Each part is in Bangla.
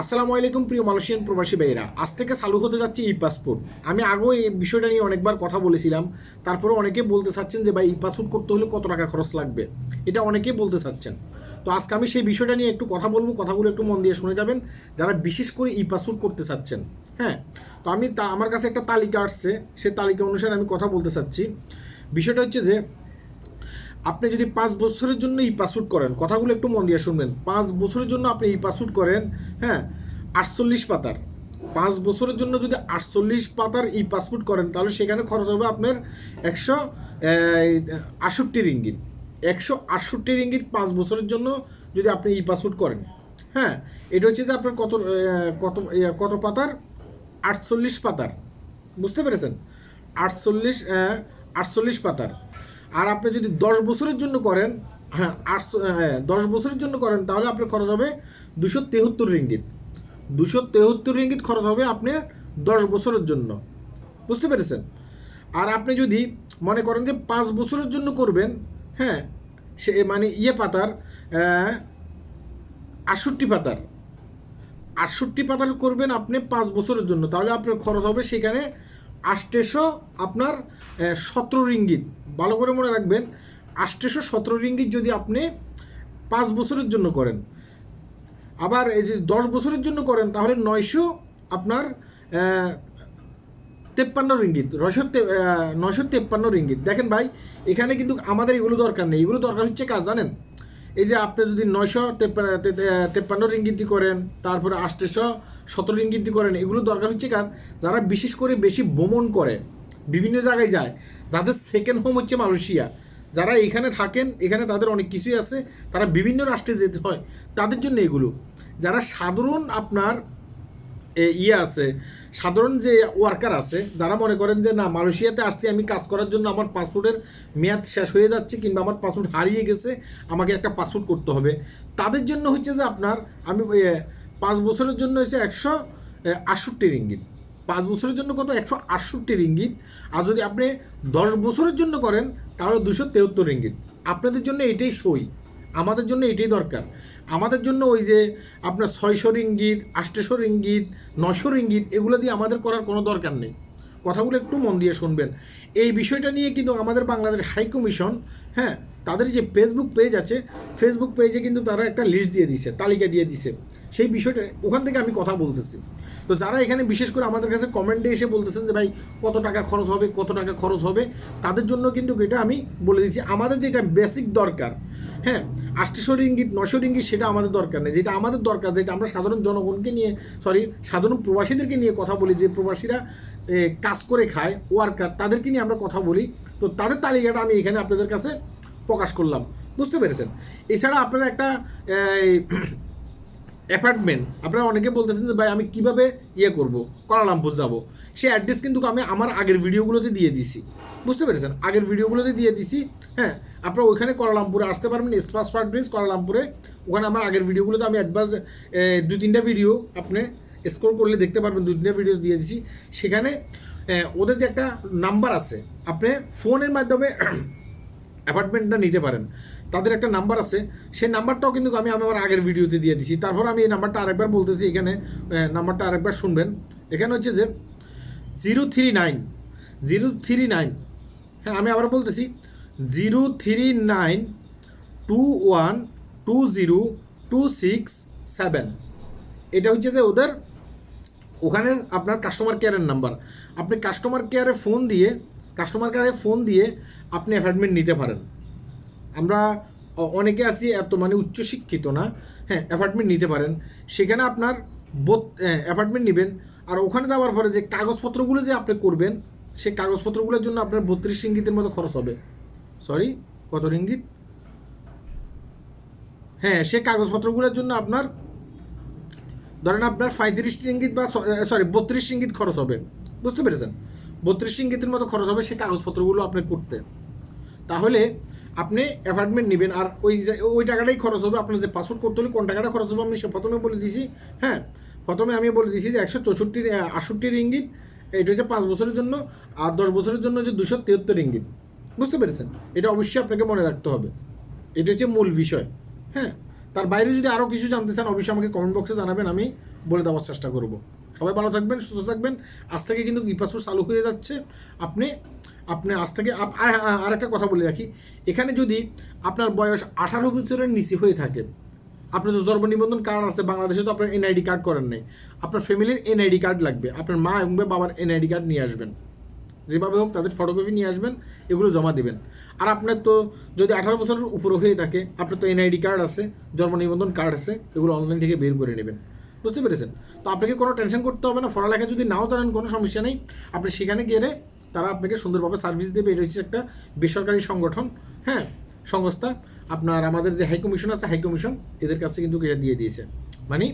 আসসালামু আলাইকুম প্রিয় মালয়েশিয়ান প্রবাসী ভাইরা আজ থেকে চালু হতে যাচ্ছে ই পাসপোর্ট। আমি আগেও এই বিষয়টা নিয়ে অনেকবার কথা বলেছিলাম। তারপরে অনেকে বলতে চাচ্ছেন যে, ভাই ই পাসপোর্ট করতে হলে কত টাকা খরচ লাগবে? এটা অনেকেই বলতে চাচ্ছেন। তো আজকে আমি সেই বিষয়টা নিয়ে একটু কথা বলব। কথাগুলো একটু মন দিয়ে শুনে যাবেন। যারা বিশেষ করে ই পাসপোর্ট করতে চাচ্ছেন হ্যাঁ? তো আমি তা, আমার কাছে একটা তালিকা আসছে। সেই তালিকা অনুসারে আমি কথা বলতে চাচ্ছি। বিষয়টা হচ্ছে যে আপনি যদি পাঁচ বছরের জন্য ই পাসপোর্ট করেন, কথাগুলো একটু মন দিয়ে শুনবেন। পাঁচ বছরের জন্য আপনি ই পাসপোর্ট করেন হ্যাঁ আটচল্লিশ পাতার। পাঁচ বছরের জন্য যদি আটচল্লিশ পাতার ই পাসপোর্ট করেন, তাহলে সেখানে খরচ হবে আপনার একশো আটষট্টি রিঙ্গিত। একশো আটষট্টি রিঙ্গিত পাঁচ বছরের জন্য যদি আপনি ই পাসপোর্ট করেন। হ্যাঁ এটা হচ্ছে যে আপনার কত কত কত পাতার? আটচল্লিশ পাতার। বুঝতে পেরেছেন? আটচল্লিশ আটচল্লিশ পাতার। আর আপনি যদি দশ বছরের জন্য করেন হ্যাঁ আটশো হ্যাঁ দশ বছরের জন্য করেন, তাহলে আপনার খরচ হবে দুশো তেহত্তর রিঙ্গিত। দুশো তেহত্তর রিঙ্গিত খরচ হবে আপনার দশ বছরের জন্য। বুঝতে পেরেছেন? আর আপনি যদি মনে করেন যে পাঁচ বছরের জন্য করবেন হ্যাঁ সে মানে ইয়ে পাতার আটষট্টি পাতার। আটষট্টি পাতার করবেন আপনি পাঁচ বছরের জন্য, তাহলে আপনার খরচ হবে সেখানে আষ্টেশো আপনার সতেরো রিঙ্গিত। ভালো করে মনে রাখবেন, আষ্টেশো সতেরো রিঙ্গিত যদি আপনি পাঁচ বছরের জন্য করেন, আবার এই যে দশ বছরের জন্য করেন, তাহলে নয়শো আপনার তেপ্পান্ন রিঙ্গিত, নয়শো নয়শো তেপ্পান্ন রিঙ্গিত। দেখেন ভাই, এখানে কিন্তু আমাদের এগুলো দরকার নেই। এগুলো দরকার হচ্ছে কাজ, জানেন? এই যে আপনি যদি নয়শো তেপ্পান্ন রিঙ্গিত করেন, তারপরে আটশো সতেরো রিঙ্গিত করেন, এগুলো দরকার হচ্ছে কার? যারা বিশেষ করে বেশি ভ্রমণ করে, বিভিন্ন জায়গায় যায় যাদের সেকেন্ড হোম হচ্ছে মালয়েশিয়া। যারা এখানে থাকেন, এখানে তাদের অনেক কিছুই আছে, তারা বিভিন্ন রাষ্ট্রে যেতে হয়, তাদের জন্য এগুলো। যারা সাধারণ আপনার ইয়ে আছে সাধারণ যে ওয়ার্কার আছে, যারা মনে করেন যে, না, মালয়েশিয়াতে আসছি, আমি কাজ করার জন্য আমার পাসপোর্টের মেয়াদ শেষ হয়ে যাচ্ছে কিংবা আমার পাসপোর্ট হারিয়ে গেছে, আমাকে একটা পাসপোর্ট করতে হবে। তাদের জন্য হচ্ছে যে, আপনার আমি পাঁচ বছরের জন্য হচ্ছে একশো আটষট্টি রিঙ্গিত। পাঁচ বছরের জন্য কত? একশো আটষট্টি রিঙ্গিত। আর যদি আপনি দশ বছরের জন্য করেন, তাহলে দুশো তেহত্তর রিঙ্গিত। আপনাদের জন্য এটাই সই। আমাদের জন্য এটাই দরকার। আমাদের জন্য ওই যে আপনার ছয়শো রিঙ্গিত, আটশো রিঙ্গিত, নশো রিঙ্গিত এগুলো দিয়ে আমাদের করার কোনো দরকার নেই। কথাগুলো একটু মন দিয়ে শুনবেন। এই বিষয়টা নিয়ে কিন্তু আমাদের বাংলাদেশ হাই কমিশন হ্যাঁ তাদের যে ফেসবুক পেজ আছে ফেসবুক পেজে কিন্তু তারা একটা লিস্ট দিয়ে দিছে, তালিকা দিয়ে দিছে। সেই বিষয়টা, ওখান থেকে আমি কথা বলতেছি। তো যারা এখানে বিশেষ করে আমাদের কাছে কমেন্টে এসে বলতেছেন যে, ভাই, কত টাকা খরচ হবে, কত টাকা খরচ হবে? তাদের জন্য কিন্তু এটা আমি বলে দিচ্ছি। আমাদের যেটা বেসিক দরকার হ্যাঁ আটশো ইঙ্গিত নশোর ইঙ্গিত সেটা আমাদের দরকার নেই। যেটা আমাদের দরকার, যেটা আমরা সাধারণ জনগণকে নিয়ে সরি সাধারণ প্রবাসীদেরকে নিয়ে কথা বলি, যে প্রবাসীরা কাজ করে খায় ওয়ার্কার তাদেরকে নিয়ে আমরা কথা বলি, তো তাদের তালিকাটা আমি এখানে আপনাদের কাছে প্রকাশ করলাম। বুঝতে পেরেছেন? এছাড়া আপনারা একটা অ্যাপার্টমেন্ট আপনারা অনেকে বলতেছেন যে, ভাই, আমি কীভাবে ইয়ে করব? কলালামপুর যাব? সেই অ্যাড্রেস কিন্তু আমি আমার আগের ভিডিওগুলোতে দিয়ে দিছি। বুঝতে পেরেছেন? আগের ভিডিওগুলোতে দিয়ে দিছি। হ্যাঁ আপনারা ওইখানে কলালামপুরে আসতে পারবেন স্পাস পার্ক ব্রিজ কলালামপুরে। ওখানে আমার আগের ভিডিওগুলোতে আমি অ্যাডভান্স দু তিনটা ভিডিও আপনি স্কোর করলে দেখতে পারবেন দু তিনটা ভিডিও দিয়ে দিছি। সেখানে ওদের যে একটা নাম্বার আছে, আপনি ফোনের মাধ্যমে অ্যাপার্টমেন্টটা নিতে পারেন। তাদের একটা নাম্বার আছে। সেই নাম্বারটাও কিন্তু আমি আমার আগের ভিডিওতে দিয়ে দিছি। তারপর আমি এই নাম্বারটা আরেকবার বলতেছি এখানে নাম্বারটা আরেকবার শুনবেন। এখানে হচ্ছে যে zero three nine, zero three nine হ্যাঁ আমি আবার বলতেছি, zero three nine two one two zero two six seven. এটা হচ্ছে যে ওদের, ওখানে আপনার কাস্টমার কেয়ারের নাম্বার। আপনি কাস্টমার কেয়ারে ফোন দিয়ে কাস্টমার কেয়ারে ফোন দিয়ে আপনি অ্যাপয়েন্টমেন্ট নিতে পারেন। আমরা অনেকে আছি এত মানে উচ্চশিক্ষিত না। হ্যাঁ অ্যাপার্টমেন্ট নিতে পারেন। সেখানে আপনার অ্যাপার্টমেন্ট নেবেন। আর ওখানে যাওয়ার পরে যে কাগজপত্রগুলো যে আপনি করবেন, সেই কাগজপত্রগুলোর জন্য আপনার বত্রিশ রিঙ্গিতের মতো খরচ হবে। সরি কত রিঙ্গিত? হ্যাঁ সে কাগজপত্রগুলোর জন্য আপনার, ধরেন আপনার পঁয়ত্রিশ ইঙ্গিত বা সরি বত্রিশ ইঙ্গিত খরচ হবে। বুঝতে পেরেছেন? বত্রিশ ইঙ্গিতের মতো খরচ হবে সে কাগজপত্রগুলো আপনি করতে। তাহলে আপনি অ্যাপার্টমেন্ট নেবেন আর ওই যে- ওই টাকাটাই খরচ হবে। আপনার যে পাসপোর্ট করতে হলে কোন টাকাটা খরচ হবে? আমি সে প্রথমে বলে দিয়েছি হ্যাঁ প্রথমে আমি বলে দিয়েছি যে একশো চৌষট্টি আটষট্টি রিঙ্গিত, এটা হচ্ছে পাঁচ বছরের জন্য, আর দশ বছরের জন্য হচ্ছে দুশো তেহত্তর রিঙ্গিত। বুঝতে পেরেছেন? এটা অবশ্যই আপনাকে মনে রাখতে হবে। এটা হচ্ছে মূল বিষয় হ্যাঁ। তার বাইরে যদি আরও কিছু জানতে চান, অবশ্যই আমাকে কমেন্ট বক্সে জানাবেন, আমি বলে দেওয়ার চেষ্টা করব। সবাই ভালো থাকবেন, সুস্থ থাকবেন। আজ থেকে কিন্তু ই পাসপোর্ট চালু হয়ে যাচ্ছে। আপনি আপনি আজ থেকে আর একটা কথা বলে রাখি। এখানে যদি আপনার বয়স আঠারো বছরের নিচে হয়ে থাকে, আপনার তো জন্ম নিবন্ধন কার্ড আছে, বাংলাদেশে তো আপনার এনআইডি কার্ড করেন নাই। আপনার ফ্যামিলির এনআইডি কার্ড লাগবে, আপনার মা এবং বাবার এনআইডি কার্ড নিয়ে আসবেন। যেভাবে হোক তাদের ফটোকপি নিয়ে আসবেন, এগুলো জমা দেবেন। আর আপনার তো যদি আঠারো বছরের উপরে হয়ে থাকে, আপনার তো এনআইডি কার্ড আছে জন্ম নিবন্ধন কার্ড আছে, এগুলো অনলাইন থেকে বের করে নেবেন। বুঝতে পেরেছেন? তো আপনাকে কোনো টেনশন করতে হবে না, পড়ালেখা যদি নাও জানেন, কোনো সমস্যা নেই। আপনি সেখানে গেলে তারা আপনাকে সুন্দরভাবে সার্ভিস দেবে। এটা হচ্ছে একটা বেসরকারি সংগঠন হ্যাঁ সংস্থা। আপনার আমাদের যে হাই কমিশন আছে হাই কমিশন এদের কাছে কিন্তু এটা দিয়ে দিয়েছে। মানে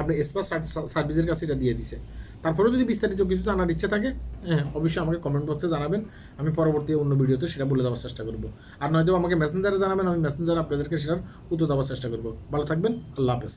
আপনি এসপাস সার্ভিসের কাছে এটা দিয়ে দিয়েছে। তারপরেও যদি বিস্তারিত কিছু জানার ইচ্ছা থাকে হ্যাঁ অবশ্যই আমাকে কমেন্ট বক্সে জানাবেন। আমি পরবর্তী অন্য ভিডিওতে সেটা বলে দেওয়ার চেষ্টা করব। আর নয়তো আমাকে মেসেঞ্জারে জানাবেন, আমি মেসেঞ্জারে আপনাদেরকে সেটার উত্তর দেওয়ার চেষ্টা করব। ভালো থাকবেন, আল্লাহ হাফেজ।